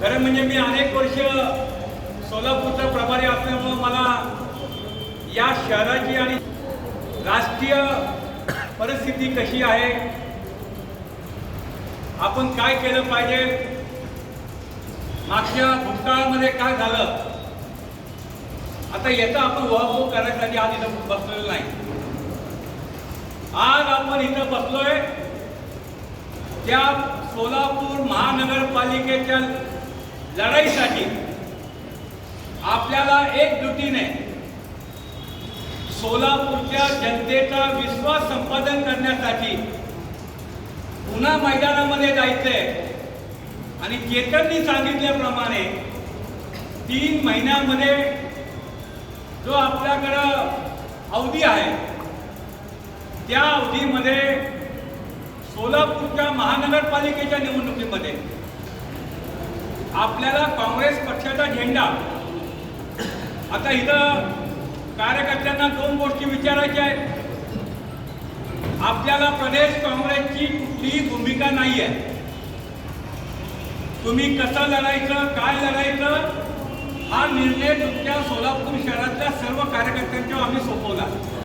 खरं म्हणजे मी अनेक वर्ष सोलापूरचा प्रभारी असल्यामुळं मला या शहराची आणि राष्ट्रीय परिस्थिती कशी आहे आपण काय केलं पाहिजे मागच्या भूतकाळामध्ये काय झालं आता याचा आपण वाहतूक करण्यासाठी आज इथं बसलेलो नाही. आज आपण इथं बसलोय त्या सोलापूर महानगरपालिकेच्या लढाईसाठी आपल्याला एकजुटीने सोलापूरच्या जनतेचा विश्वास संपादन करण्यासाठी पुन्हा मैदानामध्ये जायचंय. आणि केतननी सांगितल्याप्रमाणे तीन महिन्यामध्ये जो आपल्याकडं अवधी आहे त्या अवधीमध्ये सोलापूरच्या महानगरपालिकेच्या निवडणुकीमध्ये आपल्याला काँग्रेस पक्षाचा झेंडा. आता इथं कार्यकर्त्यांना दोन गोष्टी विचारायच्या आहेत. आपल्याला प्रदेश काँग्रेसची कुठलीही भूमिका नाही आहे तुम्ही कसं लढायचं काय लढायचं हा निर्णय तुमच्या सोलापूर शहरातल्या सर्व कार्यकर्त्यांच्या आम्ही सोपवला.